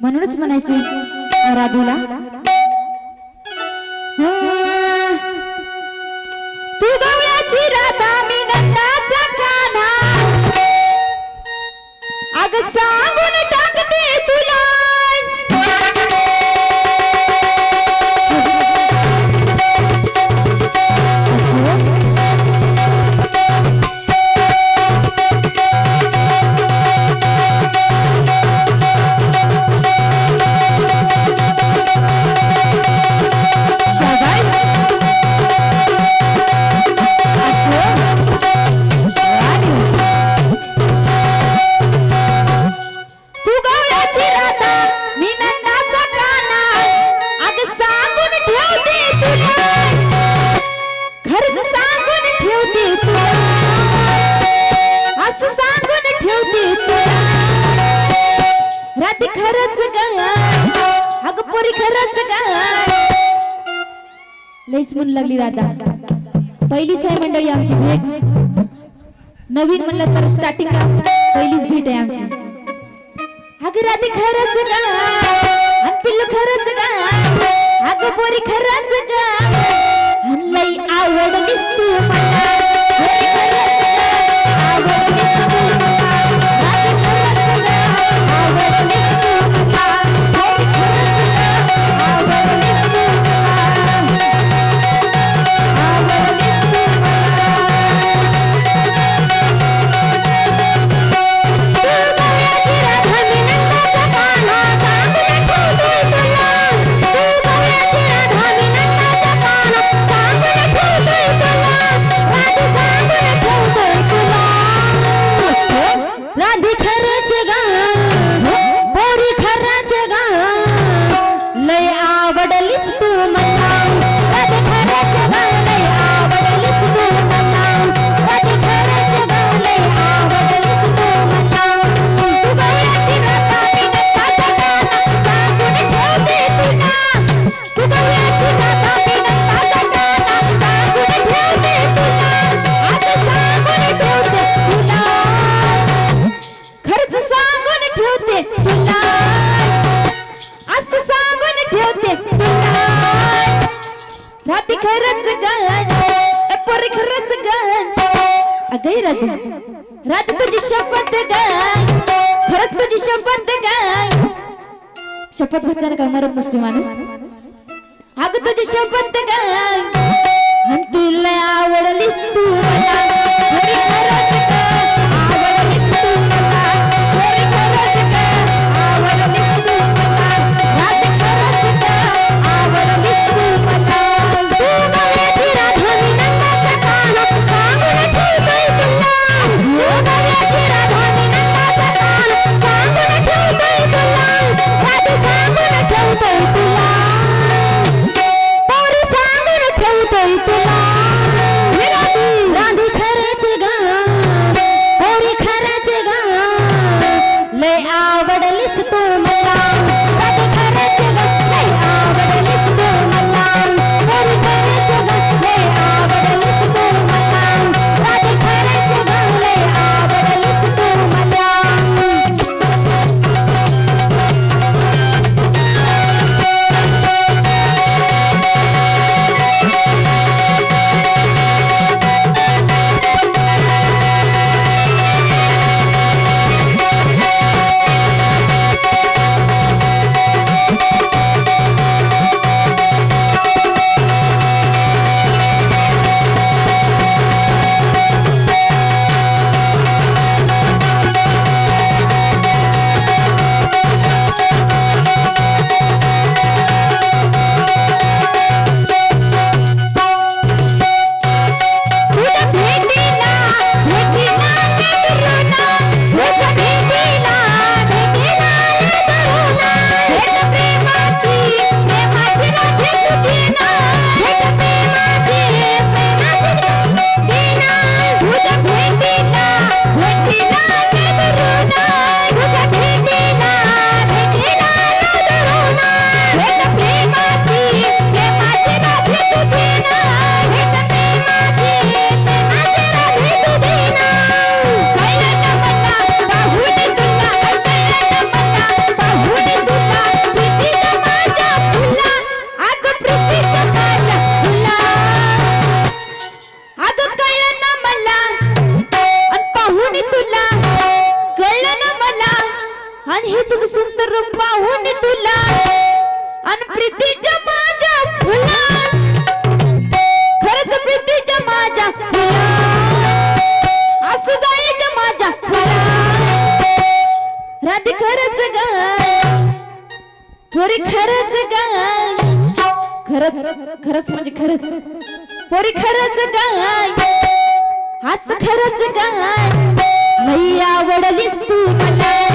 म्हणूनच म्हणायचे राधूला हो. तरी खरंच लईच म्हणू लागली राधा पहिलीच आहे मंडळी आमची भेट. नवीन म्हणलं तर स्टार्टिंग पहिलीच भेट आहे आमची. अग राधे खरंच का पिल्ल खरंच का अग पोरी खरंच का लई आवडलीस तू मला. शपथ शपथ घेताना काय मरत नसते माणूस? तुझी शपथ काय तुला आवडलीस तू. मला राधे खरच ग. पोरी खरच ग. खरंच खरंच म्हणजे खरच. पोरी खरच ग. हाच खरच ग. लई आवडलीस तू मला.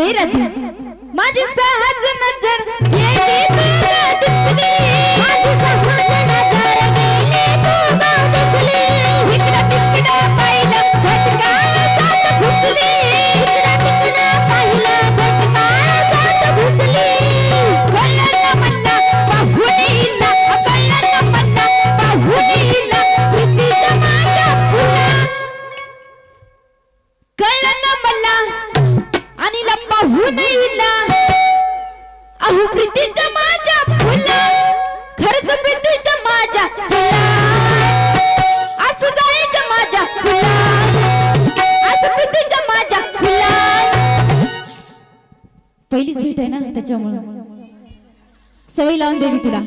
vera di রীতিরা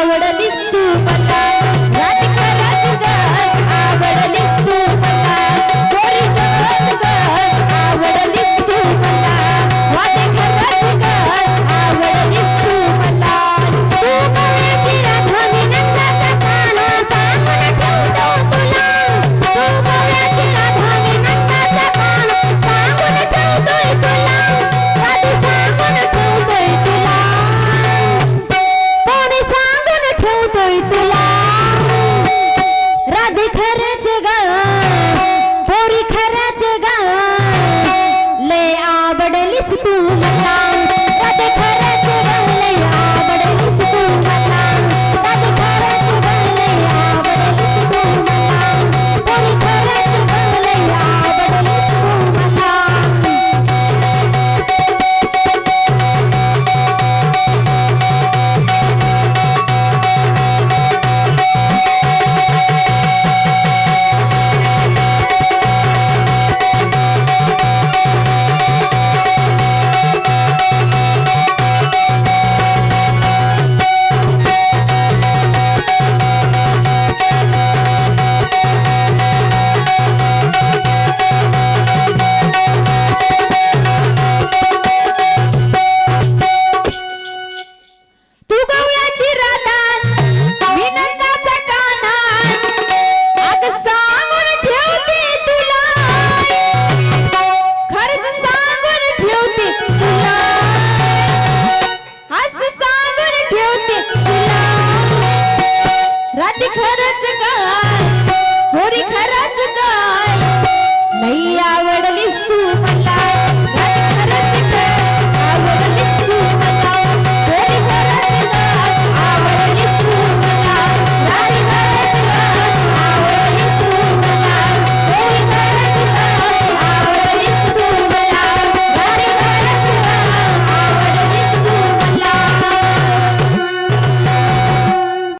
ఆవడనిస్తూ Palla